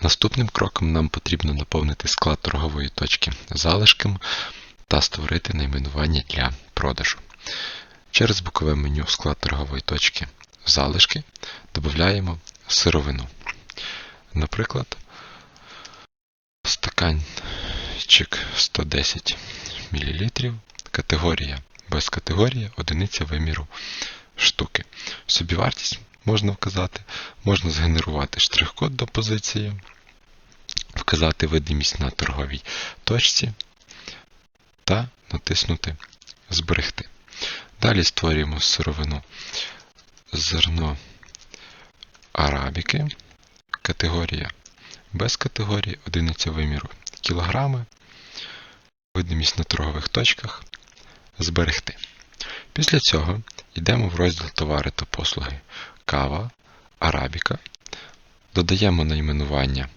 Наступним кроком нам потрібно наповнити склад торгової точки залишком та створити найменування для продажу. Через бокове меню склад торгової точки залишки додаємо сировину. Наприклад, стаканчик 110 мл, категорія без категорії, одиниця виміру штуки. Собівартість можна вказати, можна згенерувати штрих-код до позиції, вказати видимість на торговій точці та натиснути Зберегти. Далі створюємо сировину зерно арабіки, категорія без категорії, одиниця виміру кілограми, видимість на торгових точках, зберегти. Після цього йдемо в розділ товари та послуги кава, арабіка, додаємо найменування.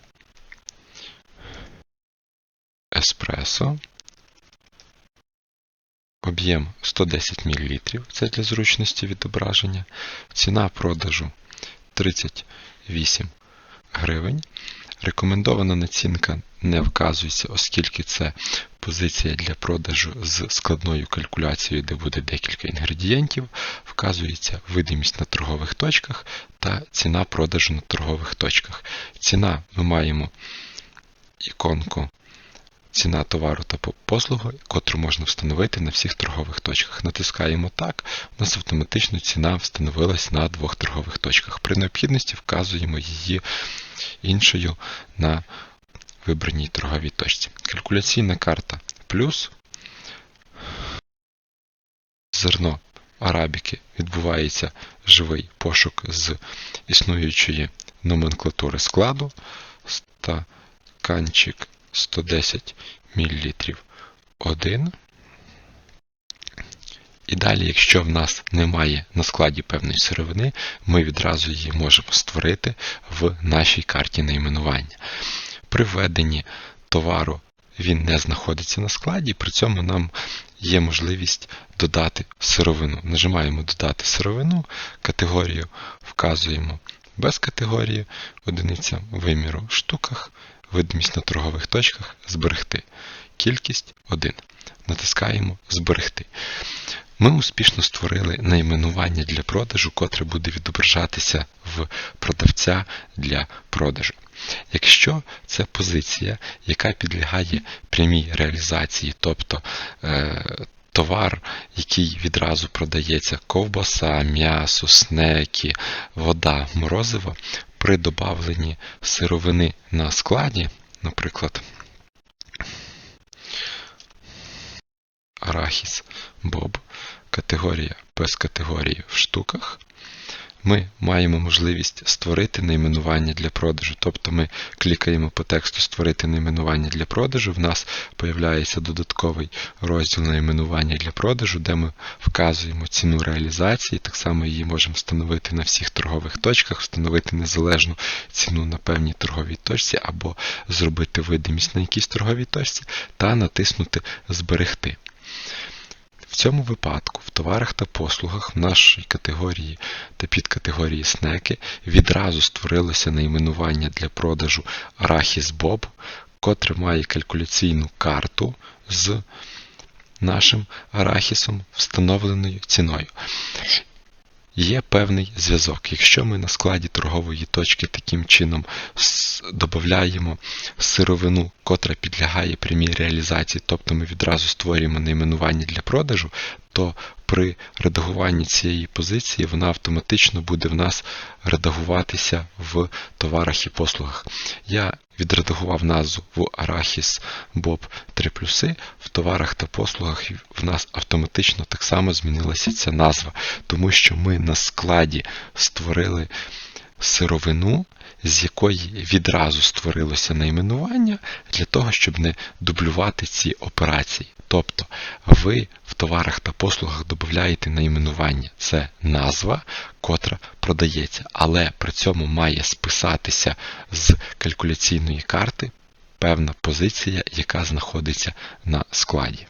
Еспресо, об'єм 110 мл, це для зручності відображення, ціна продажу 38 гривень. Рекомендована націнка не вказується, оскільки це позиція для продажу з складною калькуляцією, де буде декілька інгредієнтів. Вказується видимість на торгових точках та ціна продажу на торгових точках. Ціна ми маємо іконку ціна товару та послуги, котру можна встановити на всіх торгових точках. Натискаємо так, у нас автоматично ціна встановилась на двох торгових точках. При необхідності вказуємо її іншою на вибраній торговій точці. Калькуляційна карта плюс зерно арабіки відбувається живий пошук з існуючої номенклатури складу. Стаканчик 110 мл 1. І далі, якщо в нас немає на складі певної сировини, ми відразу її можемо створити в нашій карті найменування. При введенні товару він не знаходиться на складі, при цьому нам є можливість додати сировину. Нажимаємо Додати сировину, категорію вказуємо без категорії, одиниця виміру в штуках, видимість на торгових точках зберегти. Кількість 1. Натискаємо Зберегти. Ми успішно створили найменування для продажу, котре буде відображатися в продавця для продажу. Якщо це позиція, яка підлягає прямій реалізації, тобто е, товар, який відразу продається, ковбаса, м'ясо, снеки, вода, морозиво, при додавленні сировини на складі, наприклад, арахіс боб, категорія без категорії в штуках, ми маємо можливість створити найменування для продажу. Тобто ми клікаємо по тексту Створити найменування для продажу. В нас появляється додатковий розділ найменування для продажу, де ми вказуємо ціну реалізації. Так само її можемо встановити на всіх торгових точках, встановити незалежну ціну на певній торговій точці, або зробити видимість на якійсь торговій точці, та натиснути Зберегти. В цьому випадку в товарах та послугах в нашій категорії та підкатегорії снеки відразу створилося найменування для продажу Арахіс Боб, котре має калькуляційну карту з нашим арахісом, встановленою ціною. Є певний зв'язок. Якщо ми на складі торгової точки таким чином додаємо сировину, котра підлягає прямій реалізації, тобто ми відразу створюємо найменування для продажу, то при редагуванні цієї позиції вона автоматично буде в нас редагуватися в товарах і послугах. Я відредагував назву в Arachis Bob 3 плюси, в товарах та послугах в нас автоматично так само змінилася ця назва, тому що ми на складі створили сировину, з якої відразу створилося найменування для того, щоб не дублювати ці операції. Тобто ви товарах та послугах додаєте найменування. Це назва, котра продається, але при цьому має списатися з калькуляційної карти певна позиція, яка знаходиться на складі.